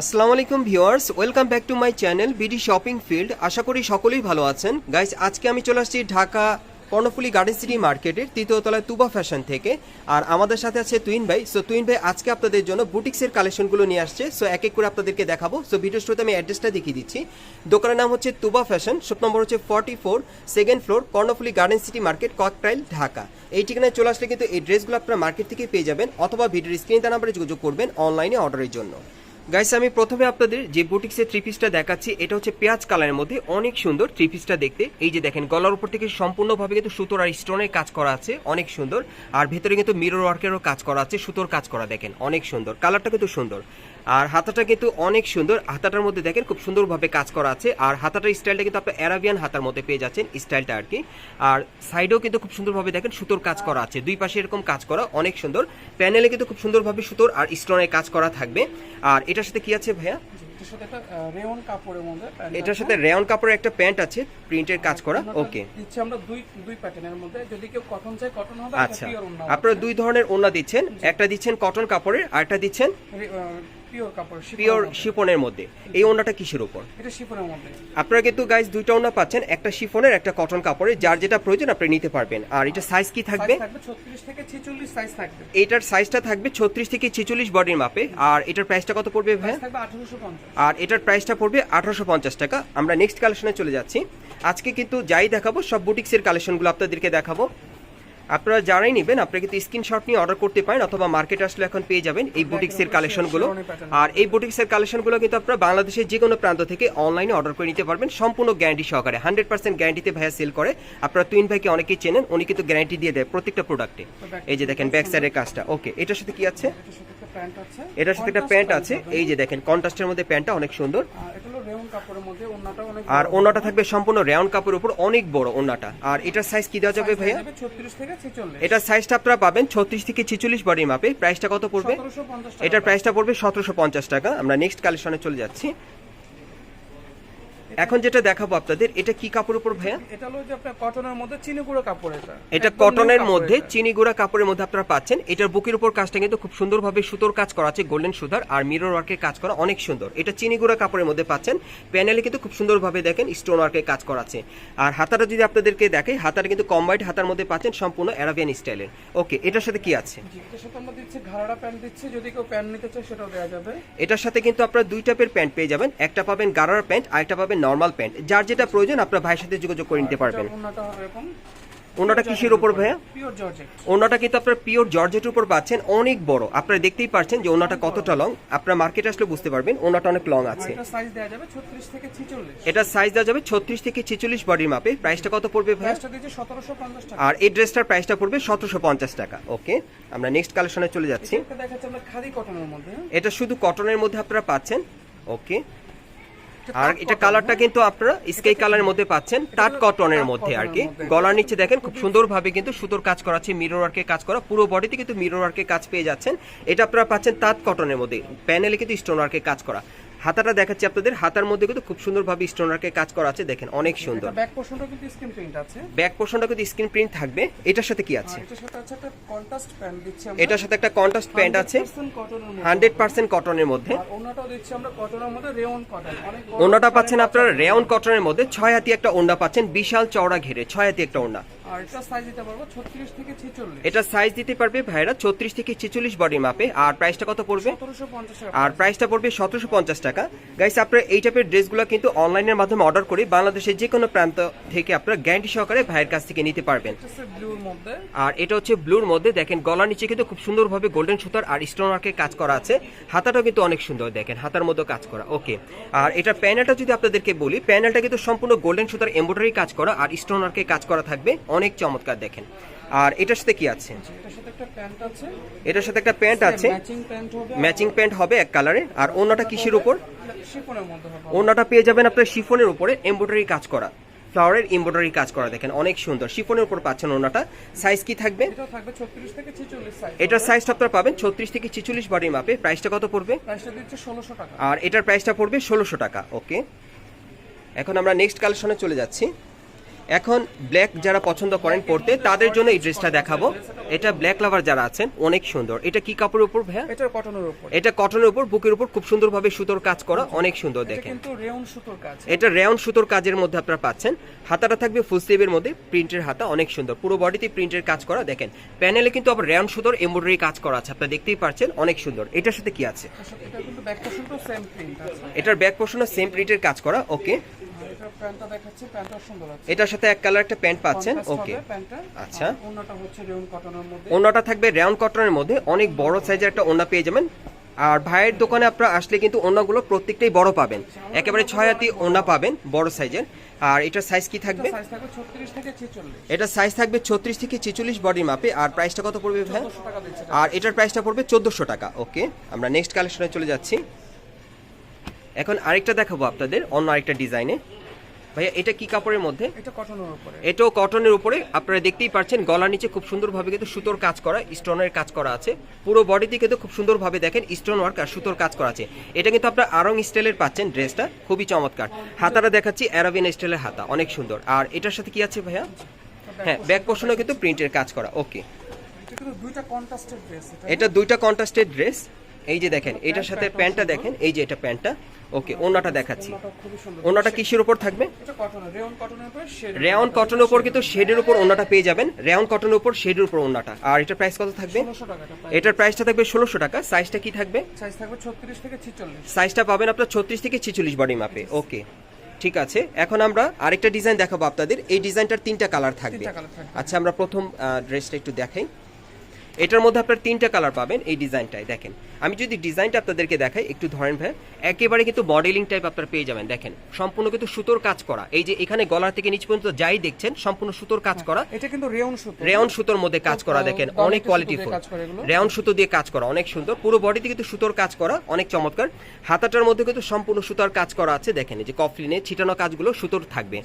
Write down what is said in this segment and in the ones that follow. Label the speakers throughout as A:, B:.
A: আসসালামু আলাইকুম viewers, welcome back to my channel BD shopping field. আশা করি সকলেই ভালো আছেন। গাইস, আজকে আমি চলে আসছি ঢাকা কর্ণফুলি গার্ডেন সিটি মার্কেটের তৃতীয় তলায় তুবা ফ্যাশন থেকে। আর আমাদের সাথে আছে তুইন ভাই। সো, তুইন ভাই, আজকে আপনাদের জন্য বুটিক্সের কালেকশনগুলো নিয়ে আসছে। সো, এক এক করে আপনাদেরকে দেখাবো। সো, ভিডিও শুরুতে আমি অ্যাড্রেসটা দেখিয়ে দিচ্ছি। দোকানের নাম হচ্ছে তুবা ফ্যাশন। শপ নম্বর হচ্ছে forty four second floor, Karnaphuli garden city market, Kakrail, Dhaka. এই ঠিকানায় চলে আসলে কিন্তু এই ড্রেসগুলো আপনারা মার্কেট থেকে পেয়ে যাবেন। অথবা ভিডিওর স্ক্রিন তার নাম্বারে যোগাযোগ করবেন অনলাইনে অর্ডারের জন্য। গাইস আমি প্রথমে আপনাদের যে বুটিক্সের থ্রি দেখাচ্ছি, এটা হচ্ছে পেঁয়াজ কালারের মধ্যে অনেক সুন্দর থ্রি পিসটা দেখতে। এই যে দেখেন, গলার উপর থেকে সম্পূর্ণভাবে কিন্তু সুতোর আর স্টোনের কাজ করা আছে, অনেক সুন্দর। আর ভেতরে কিন্তু মিরর ওয়ার্কেরও কাজ করা আছে, সুতোর কাজ করা দেখেন, অনেক সুন্দর। কালারটা কিন্তু সুন্দর। আর হাতাটা কিন্তু অনেক সুন্দর। হাতাটার মধ্যে দেখেন খুব সুন্দরভাবে কাজ করা আছে। আর হাতাটার স্টাইলটা কিন্তু আপনার অ্যারাবিয়ান হাতার মধ্যে পেয়ে যাচ্ছেন স্টাইলটা আর কি। আর সাইডেও কিন্তু খুব সুন্দরভাবে দেখেন সুতোর কাজ করা আছে। দুই পাশে এরকম কাজ করা অনেক সুন্দর। প্যানেলে কিন্তু খুব সুন্দরভাবে সুতোর আর স্টোনের কাজ করা থাকবে। আর এটার সাথে কি আছে ভাইয়া?
B: এটার সাথে কাপড়ের মধ্যে প্যান্ট
A: এটার
B: আছে।
A: সাথে রেয়ন কাপড়ের একটা প্যান্ট আছে। প্রিন্টের কাজ করা। ওকে
B: দিচ্ছি আমরা দুই দুই প্যাটার্নের মধ্যে। যদি কেউ কটন চায় কটন হবে
A: আচ্ছা। আপনারা দুই ধরনের ওড়না দিচ্ছেন। একটা দিচ্ছেন কটন কাপড়ের আর একটা দিচ্ছেন
B: পিওর কাপড়
A: পিওর শিফনের মধ্যে। এই ওড়নাটা কিসের উপর?
B: এটা শিফনের মধ্যে।
A: আপনারা কিন্তু গাইস দুইটা ওড়না পাচ্ছেন একটা শিফনের একটা কটন কাপড়ের যার যেটা প্রয়োজন আপনি নিতে পারবেন। আর এটা সাইজ কি থাকবে?
B: 36 থেকে 46 সাইজ থাকবে।
A: এটার সাইজটা থাকবে ছত্রিশ থেকে ছেচল্লিশ বডির মাপে। আর এটার প্রাইসটা কত পড়বে ভাই
B: 1850
A: আর এটার প্রাইসটা পড়বে আঠারোশো পঞ্চাশ টাকা। আমরা নেক্সট কালেকশনে চলে যাচ্ছি। আজকে কিন্তু যাই দেখাবো সব বুটিক্সের কালেকশনগুলো আপনাদেরকে দেখাবো। আপনারা যারাই নেবেন আপনারা কিন্তু স্ক্রিনশট নিয়ে অর্ডার করতে পারেন অথবা মার্কেট আসলে এখন পেয়ে যাবেন এই বুটিক্সের কালেকশনগুলো আর এই বুটিক্সের কালেকশনগুলো কিন্তু আপনারা বাংলাদেশের যে কোনো প্রান্ত থেকে অনলাইনে অর্ডার করে নিতে পারবেন। সম্পূর্ণ গ্যারান্টি সহকারে হান্ড্রেড পার্সেন্ট গ্যারান্টিতে ভাইয়া সেল করে। আপনারা তুইন ভাইকে অনেকেই চেনেন উনি কিন্তু গ্যারান্টি দিয়ে দেয় প্রত্যেকটা প্রোডাক্টে এই যে দেখেন ব্যাক সাইডের কাজটা। ওকে এটার সাথে কি আছে?
B: এটার সাথে একটা প্যান্ট আছে।
A: এই যে দেখেন কন্ট্রাস্টের মধ্যে প্যান্টটা অনেক সুন্দর।
B: রেওন কাপড়ের মধ্যে ওন্নাটা অনেক
A: আর ওনাটা থাকবে সম্পূর্ণ রেউন্ড কাপড়ের উপর অনেক বড় ওনাটা আর এটার সাইজ কি দেওয়া যাবে ভাইয়া?
B: 36 থেকে 46
A: এটার সাইজটা আপনারা পাবেন ছত্রিশ থেকে ছেচল্লিশ বডির মাপে প্রাইসটা কত পড়বে? এটার প্রাইসটা পড়বে সতেরোশো পঞ্চাশ টাকা। আমরা নেক্সট কালেকশনে চলে যাচ্ছি। এখন যেটা দেখাবো আপনাদের এটা কি কাপড় উপর ভাইয়া?
B: এটা হলো যে আপনার কটনের মধ্যে চিনি গুঁড়ো কাপড় এটা।
A: এটা কটনের মধ্যে চিনি গুঁড়া কাপড়ের মধ্যে আপনারা পাচ্ছেন। এটার বুকের উপর কাজটা কিন্তু খুব সুন্দরভাবে সুতোর কাজ করা আছে গোল্ডেন সুতার আর মিরর ওয়ার্কের কাজ করা অনেক সুন্দর। এটা চিনি গুঁড়া কাপড়ের মধ্যে পাচ্ছেন। প্যানেলে কিন্তু খুব সুন্দরভাবে দেখেন স্টোন ওয়ার্কের কাজ করা আছে। আর হাতাটা যদি আপনাদেরকে দেখে হাতাটা কিন্তু কম্বাইড হাতার মধ্যে পাচ্ছেন সম্পূর্ণ অ্যারাবিয়ান স্টাইলের ওকে এটার সাথে কি আছে?
B: এটার সাথে আমরা দিচ্ছি ঘাড়া প্যান্ট দিচ্ছি যদি কেউ প্যান্ট নিতে চায় সেটাও দেওয়া যাবে।
A: এটার সাথে কিন্তু আপনারা দুই টাইপের প্যান্ট পেয়ে যাবেন। একটা পাবেন গারার প্যান্ট আর একটা পাবেন নর্মাল প্যান্ট যার যেটা প্রয়োজন আপনার ভাইয়ের সাথে যোগাযোগ করে নিতে পারবেন। ওনাটা কিসের উপর ভাইয়া?
B: পিওর জর্জেট
A: ওনাটা কিন্তু আপনার পিওর জর্জেটের উপর পাচ্ছেন অনেক বড়। আপনারা দেখতেই পাচ্ছেন যে ওনাটা কতটা লং আপনার মার্কেটে আসলে বুঝতে পারবেন ওনাটা অনেক লং আছে।
B: এটা সাইজ দেওয়া যাবে 36 থেকে 46
A: এটা সাইজ দেওয়া যাবে ছত্রিশ থেকে ছেচল্লিশ বডির মাপে প্রাইসটা কত পড়বে ভাইয়া?
B: প্রাইসটা দিচ্ছে 1750 টাকা।
A: আর এই ড্রেসটার প্রাইসটা পড়বে সতেরোশো পঞ্চাশ টাকা। ওকে আমরা নেক্সট কালেকশনে চলে যাচ্ছি।
B: এটা দেখাচ্ছি আমরা খাদি কটনের মধ্যে।
A: এটা শুধু কটনের মধ্যে আপনারা পাচ্ছেন। ওকে আর এটা কালারটা
B: হ্যাঁ?
A: কিন্তু আপনারা স্কাই কালারের মধ্যে পাচ্ছেন টাট কটনের মধ্যে আর কি গলার নিচে দেখেন খুব সুন্দরভাবে কিন্তু সুতোর কাজ করা আছে মিরর ওয়ার্কের কাজ করা পুরো বডিতে কিন্তু মিরর ওয়ার্কের কাজ পেয়ে যাচ্ছেন। এটা আপনারা পাচ্ছেন তাঁত কটনের মধ্যে। প্যানেলে কিন্তু স্টোন ওয়ার্কের কাজ করা। হাতাটা দেখাচ্ছি আপনাদের। হাতার মধ্যে কিন্তু খুব সুন্দরভাবে স্টোন ওয়ার্কের কাজ করা আছে দেখেন অনেক সুন্দর।
B: ব্যাক পোর্শনটা কিন্তু স্ক্রিন প্রিন্ট আছে।
A: ব্যাক পোর্শনটা কিন্তু স্ক্রিন প্রিন্ট থাকবে। এটার সাথে কি আছে?
B: এটার সাথে আছে একটা কন্ট্রাস্ট প্যান্ট দিচ্ছি আমরা।
A: এটার সাথে একটা কন্ট্রাস্ট প্যান্ট আছে।
B: 100% কটনের মধ্যে। আর ওন্নাটাও দিচ্ছি আমরা কটনের মধ্যে রেওন কটন অনেক
A: ওনাটা পাচ্ছেন আপনারা রেয়ন কটনের মধ্যে। ছয় হাতি একটা ওন্না পাচ্ছেন বিশাল চওড়া ঘেরে। ছয় হাতি একটা ওন্না।
B: আর এটা সাইজ দিতে পারব 36 থেকে 46
A: এটা সাইজ দিতে পারবে ভাইরা ছত্রিশ থেকে ছেচল্লিশ বডির মাপে আর প্রাইসটা কত পড়বে?
B: 1750 টাকা।
A: আর প্রাইসটা পড়বে সতেরোশো পঞ্চাশ টাকা। গাইস আপনারা এই টাইপের ড্রেসগুলো কিন্তু অনলাইনের মাধ্যমে অর্ডার করে বাংলাদেশের যে কোনো প্রান্ত থেকে আপনারা গ্যারান্টি সহকারে ভাইয়ের কাছ থেকে নিতে পারবেন।
B: ব্লুর মধ্যে।
A: আর এটা হচ্ছে ব্লুর মধ্যে। দেখেন গলার নিচে কিন্তু খুব সুন্দরভাবে গোল্ডেন সুতার আর স্টোন ওয়ার্কের কাজ করা আছে। হাতাটাও কিন্তু অনেক সুন্দর দেখেন হাতার মধ্যে কাজ করা। ওকে আর এটা প্যানেলটা যদি আপনাদেরকে বলি প্যানেলটা কিন্তু সম্পূর্ণ গোল্ডেন সুতার এমব্রয়ডারি কাজ করা আর স্টোন ওয়ার্কের কাজ করা থাকবে। অনেক চমৎকার দেখেন। আর এটার সাথে কি আছে?
B: এটার সাথে একটা প্যান্ট আছে। ম্যাচিং প্যান্ট হবে
A: এক কালারে আর অন্যটা কিসের উপর? ওনাটা পেয়ে যাবেন আপনার শিফনের উপরে এমব্রয়ডারি কাজ করা। ফ্লাওয়ারের এমব্রয়ডারি কাজ করা দেখেন অনেক সুন্দর। শিফনের উপর পাচ্ছেন ওনাটা সাইজ কি থাকবে?
B: এটা থাকবে 36 থেকে 46 সাইজ
A: এটার সাইজটা আপনারা পাবেন ছত্রিশ থেকে ছেচল্লিশ বডির মাপে প্রাইসটা কত পড়বে?
B: প্রাইসটা দিচ্ছে 1600 টাকা।
A: আর এটার প্রাইসটা পড়বে ষোলোশো টাকা ওকে এখন আমরা নেক্সট কালেকশনে চলে যাচ্ছি। এখন ব্ল্যাক যারা পছন্দ করেন পড়তে তাদের জন্য এই ড্রেসটা দেখাবো। এটা ব্ল্যাক লাভার যারা আছেন অনেক সুন্দর। এটা কি কাপড়ের উপর ভাইয়া?
B: এটা কটনের উপর।
A: এটা কটনের উপর বুকের উপর খুব সুন্দরভাবে সুতোর কাজ করা অনেক সুন্দর দেখেন।
B: কিন্তু রেউন সুতোর কাজ।
A: এটা রেয়ন সুতোর কাজের মধ্যে আপনারা পাচ্ছেন। হাতাটা থাকবে ফুল স্লিভের মধ্যে প্রিন্টের হাতা অনেক সুন্দর। পুরো বডিতে প্রিন্টের কাজ করা দেখেন। প্যানেলে কিন্তু আবার রেয়ন সুতোর এমব্রয়ডারি কাজ করা আছে আপনারা দেখতেই পাচ্ছেন অনেক সুন্দর। এটার সাথে কি আছে?
B: তার সাথে এটা কিন্তু ব্যাক পোর্শনটাও সেম প্রিন্ট আছে।
A: এটার ব্যাক পোর্শনে সেম প্রিন্টের কাজ করা ওকে
B: এটা প্যান্টটা দেখাচ্ছি প্যান্টটা সুন্দর আছে।
A: এটার সাথে এক কালার একটা প্যান্ট পাচ্ছেন? ওকে আচ্ছা।
B: হচ্ছে কটনের মধ্যে।
A: ওনাটা থাকবে রেয়ন কটনের মধ্যে। অনেক বড় সাইজের একটা ওনা পেয়ে যাবেন। আর ভাইয়ের দোকানে আপনারা আসলে কিন্তু ওনাগুলো প্রত্যেকটাই বড় পাবেন। একেবারে ছয় হাতি ওনা পাবেন বড় সাইজের আর এটার সাইজ কি থাকবে?
B: সাইজ থাকবে 36 থেকে 46
A: এটা সাইজ থাকবে ছত্রিশ থেকে ছেচল্লিশ বডির মাপে আর প্রাইসটা কত পড়বে ভাই
B: 200 টাকা দিচ্ছে।
A: আর এটার প্রাইসটা পড়বে চোদ্দোশো টাকা। ওকে আমরা নেক্সট কালেকশনে চলে যাচ্ছি। এখন আরেকটা দেখাবো আপনাদের অন্য আরেকটা ডিজাইনে। ভাইয়া এটা কি কাপড়ের মধ্যে?
B: এটা কটনের উপরে।
A: এটাও কটনের উপরে। আপনারা দেখতেই পাচ্ছেন গলার নিচে খুব সুন্দরভাবে কিন্তু সুতোর কাজ করা স্টোনের কাজ করা আছে। পুরো বডিতে কিন্তু খুব সুন্দরভাবে দেখেন স্টোন ওয়ার্ক আর সুতোর কাজ করা আছে। এটা কিন্তু আপনার আরং স্টাইলের পাচ্ছেন ড্রেসটা খুবই চমৎকার। হাতাটা দেখাচ্ছি অ্যারাবিয়ান স্টাইলের হাতা অনেক সুন্দর। আর এটার সাথে কি আছে ভাইয়া? হ্যাঁ ব্যাক পোর্শনেও কিন্তু প্রিন্টের কাজ করা ওকে।
B: এটা দুইটা কন্ট্রাস্টেড ড্রেস
A: এই যে দেখেন এটার সাথে প্যান্টটা দেখেন এই যে এটা প্যান্টটা। ওকে ওনাটা দেখাচ্ছি। ওনাটা কিসের উপর থাকবে? রেয়ন কটনের উপর কিন্তু শেডের উপর ওনাটা পেয়ে যাবেন। রেয়ন কটনের উপর শেডের উপর ওনাটা আর এটার প্রাইস কত থাকবে?
B: 1600 টাকা এটা
A: এটার প্রাইসটা থাকবে ষোলোশো টাকা। সাইজটা কি থাকবে?
B: সাইজ থাকবে 36 থেকে 46
A: সাইজটা পাবেন আপনার ছত্রিশ থেকে ছেচল্লিশ বডি মাপে ওকে ঠিক আছে। এখন আমরা আরেকটা ডিজাইন দেখাবো আপনাদের। এই ডিজাইনটার তিনটা কালার থাকবে। আচ্ছা আমরা প্রথম ড্রেসটা একটু দেখাই। এটার মধ্যে আপনার তিনটা কালার পাবেন এই ডিজাইনটায় দেখেন। আমি যদি ডিজাইনটা আপনাদেরকে দেখাই একটু ধরেন ভাই একেবারে কিন্তু মডেলিং টাইপ আপনারা পেয়ে যাবেন দেখেন। সম্পূর্ণ কিন্তু সুতোর কাজ করা। এই যে এখানে গলার থেকে নিচ পর্যন্ত যাই দেখছেন সম্পূর্ণ সুতোর কাজ করা।
B: এটা কিন্তু রেউন সুতো।
A: রেয়ন সুতোর মধ্যে কাজ করা দেখেন অনেক কোয়ালিটি। রেয়ন সুতো দিয়ে কাজ করা অনেক সুন্দর। পুরো বডিতে কিন্তু সুতোর কাজ করা অনেক চমৎকার। হাতাটার মধ্যে কিন্তু সম্পূর্ণ সুতার কাজ করা আছে দেখেন এই যে কফলিনে ছিটানো কাজগুলো সুতোর থাকবে।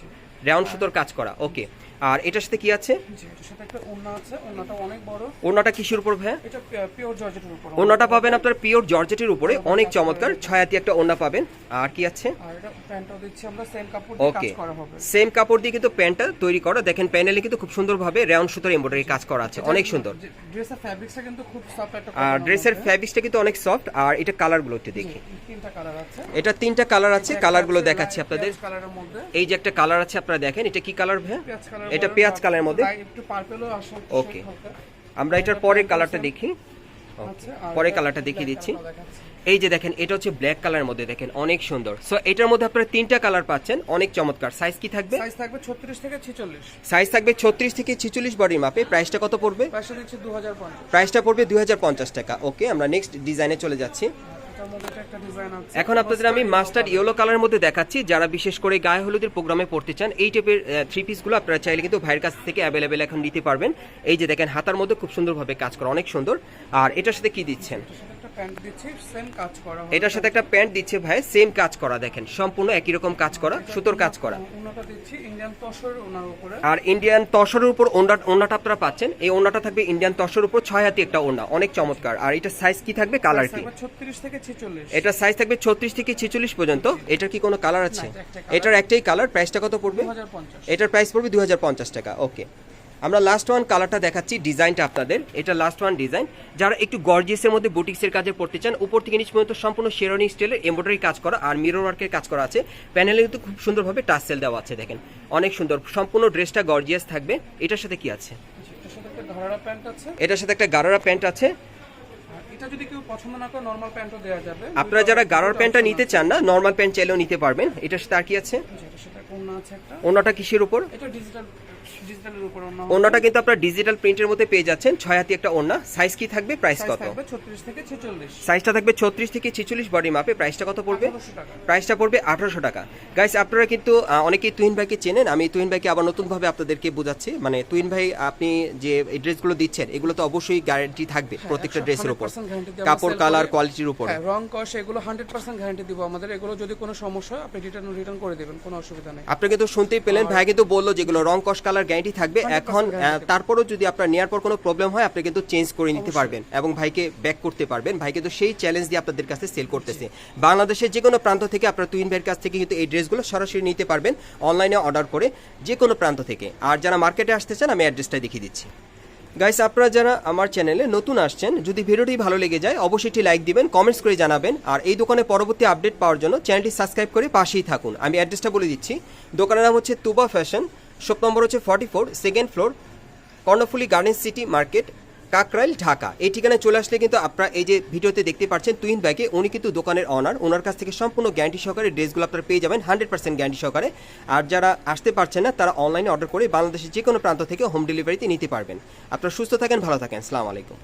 A: রেয়ন সুতোর কাজ করা ওকে আর এটার সাথে কি আছে? ওনাটা কিসের উপর ওনাটা পাবেন আপনার পিওর জর্জেটের উপরে অনেক চমৎকার ছয়াতি একটা ওনা পাবেন। আর কি আছে? ওকে
B: কাজ করা হবে।
A: সেম কাপড় দিয়ে কিন্তু প্যান্টটা তৈরি করা দেখেন প্যানেলে কিন্তু খুব সুন্দরভাবে সুতোর এমব্রয়ডারি কাজ করা আছে অনেক সুন্দর। আর ড্রেসের। ফ্যাব্রিক্সটা কিন্তু অনেক সফট আর এটা কালারগুলো একটু দেখি। এটা তিনটা কালার আছে কালারগুলো দেখাচ্ছি আপনাদের। এই যে একটা কালার আছে আপনারা দেখেন এটা কি কালার
B: কালার
A: এটা পেঁয়াজ কালারের মধ্যে?
B: একটু পার্পলও আসে
A: ওকে আমরা এটার পরের কালারটা দেখি।
B: আর
A: পরে কালারটা দেখিয়ে দিচ্ছি। এই যে দেখেন এটা হচ্ছে ব্ল্যাক কালারের মধ্যে দেখেন অনেক সুন্দর। সো এটার মধ্যে আপনারা তিনটা কালার পাচ্ছেন অনেক চমৎকার। সাইজ কি থাকবে?
B: সাইজ থাকবে 36 থেকে 46
A: সাইজ থাকবে ছত্রিশ থেকে ছিচল্লিশ বডির মাপে প্রাইসটা কত পড়বে?
B: দিচ্ছে 2050
A: প্রাইসটা পড়বে দুই হাজার পঞ্চাশ টাকা। ওকে আমরা নেক্সট ডিজাইনে চলে যাচ্ছি। এখন আপনাদের আমি মাস্টার্ড ইয়েলো কালারের মধ্যে দেখাচ্ছি। যারা বিশেষ করে গায়ে হলুদের প্রোগ্রামে পড়তে চান, এই টাইপের থ্রি পিসগুলো আপনারা চাইলে কিন্তু ভাইয়ের কাছ থেকে অ্যাভেলেবেল এখন নিতে পারবেন। এই যে দেখেন, হাতার মধ্যে খুব সুন্দরভাবে কাজ করা, অনেক সুন্দর। আর এটার সাথে কি দিচ্ছেন?
B: এটার সাথে একটা প্যান্ট দিচ্ছি
A: ভাই সেম কাজ করা, দেখেন। সম্পূর্ণ একই রকম কাজ করা, সুতোর কাজ করা।
B: তসর
A: আর ইন্ডিয়ান তসরের উপর ওন্নাটা আপনারা পাচ্ছেন। এই ওন্নাটা থাকবে ইন্ডিয়ান তসরের উপর ছয় হাতি একটা ওন্না অনেক চমৎকার। আর এটা সাইজ কি থাকবে? কালার কি?
B: 36 থেকে 46
A: এটা সাইজ থাকবে ছত্রিশ থেকে ছেচল্লিশ পর্যন্ত। এটার কি কোনো কালার আছে? এটার একটাই কালার প্রাইসটা কত পড়বে? এটার প্রাইস পড়বে দু হাজার পঞ্চাশ টাকা। ওকে আমরা লাস্ট ওয়ান কালারটা দেখাচ্ছি ডিজাইনটা আপনাদের। এটা লাস্ট ওয়ান ডিজাইন যারা একটু গর্জিয়াসের মধ্যে বুটিক্সের কাজে পড়তে চান উপর থেকে নিচ পর্যন্ত সম্পূর্ণ শেরনি স্টাইলের এমব্রয়ডারি কাজ করা আর মিরর ওয়ার্কের কাজ করা আছে। প্যানেলে কিন্তু খুব সুন্দরভাবে টাসেল দেওয়া আছে দেখেন। অনেক সুন্দর। সম্পূর্ণ ড্রেসটা গর্জিয়াস থাকবে। এটার সাথে কি আছে?
B: এটার সাথে একটা ঘাড়া প্যান্ট আছে।
A: এটার সাথে একটা গারারা প্যান্ট আছে।
B: এটা যদি কেউ পছন্দ না করে নরমাল প্যান্টও দেওয়া যাবে।
A: আপনারা যারা গারার প্যান্টটা নিতে চান না নরমাল প্যান্ট চাইলেও নিতে পারবেন। এটার সাথে আর কি আছে? ওনাটা কিসের উপর?
B: এটা ডিজিটাল
A: ওনাটা কিন্তু আপনার ডিজিটাল প্রিন্টের মধ্যে পেয়ে যাচ্ছেন। ছয় হাতি একটা সাইজ কি থাকবে? প্রাইস কত?
B: থাকবে 36 থেকে 46
A: সাইজটা থাকবে ছত্রিশ থেকে ছেচল্লিশ বডি মাপে প্রাইসটা কত পড়বে? প্রাইসটা পড়বে আঠারোশো টাকা। গাইস আপনারা কিন্তু অনেকেই তুহিন ভাইকে চেনেন। আমি তুহিন ভাইকে আবার নতুনভাবে আপনাদেরকে বোঝাচ্ছি। মানে তুহিন ভাই আপনি যে ড্রেসগুলো দিচ্ছেন এগুলো তো অবশ্যই গ্যারান্টি থাকবে প্রত্যেকটা ড্রেসের উপর।
B: 100% guarantee দিয়ে আমরা
A: কাপড় কালার কোয়ালিটির উপর।
B: হ্যাঁ রং কস এগুলো 100% গ্যারান্টি দিব আমাদের। এগুলো যদি কোনো সমস্যা হয় আপনি রিটার্ন রিটার্ন করে দিবেন কোনো অসুবিধা নেই।
A: আপনি কিন্তু শুনতেই পেলেন ভাই কিন্তু বলল যেগুলো রং কস কালার গ্যারান্টি থাকবে এখন তারপরও যদি আপনার নেওয়ার পর কোনো প্রবলেম হয় আপনি কিন্তু চেঞ্জ করে নিতে পারবেন এবং ভাইকে ব্যাক করতে পারবেন। ভাই কিন্তু সেই চ্যালেঞ্জ দিয়ে আপনাদের কাছে সেল করতেছে। বাংলাদেশের যে কোনো প্রান্ত থেকে আপনার তুইন ভাইয়ের কাছ থেকে কিন্তু এই ড্রেসগুলো সরাসরি নিতে পারবেন অনলাইনে অর্ডার করে যে কোনো প্রান্ত থেকে। আর যারা মার্কেটে আসতে চান আমি অ্যাড্রেসটা দেখিয়ে দিচ্ছি। গাইস আপনারা যারা আমার চ্যানেলে নতুন আসছেন যদি ভিডিওটি ভালো লেগে যায় অবশ্যই একটি লাইক দিবেন কমেন্টস করে জানাবেন। আর এই দোকানে পরবর্তী আপডেট পাওয়ার জন্য চ্যানেলটি সাবস্ক্রাইব করে পাশেই থাকুন। আমি অ্যাড্রেসটা বলে দিচ্ছি। দোকানের নাম হচ্ছে তুবা ফ্যাশন শপ নম্বর হচ্ছে forty four second floor Karnaphuli garden city market Kakrail, Dhaka. এই ঠিকানায় চলে আসলে কিন্তু আপনারা এই যে ভিডিওতে দেখতে পাচ্ছেন তুইন ব্যাগে উনি কিন্তু দোকানের অনার ওনার কাছ থেকে সম্পূর্ণ গ্যারান্টি সহকারে ড্রেসগুলো আপনারা পেয়ে যাবেন হান্ড্রেড পার্সেন্ট গ্যারান্টি সহকারে। আর যারা আসতে পারছেন না, তারা অনলাইনে অর্ডার করে বাংলাদেশের যে কোনো প্রান্ত থেকে হোম ডেলিভারিতে নিতে পারবেন। আপনারা সুস্থ থাকেন, ভালো থাকেন। সালাম আলাইকুম।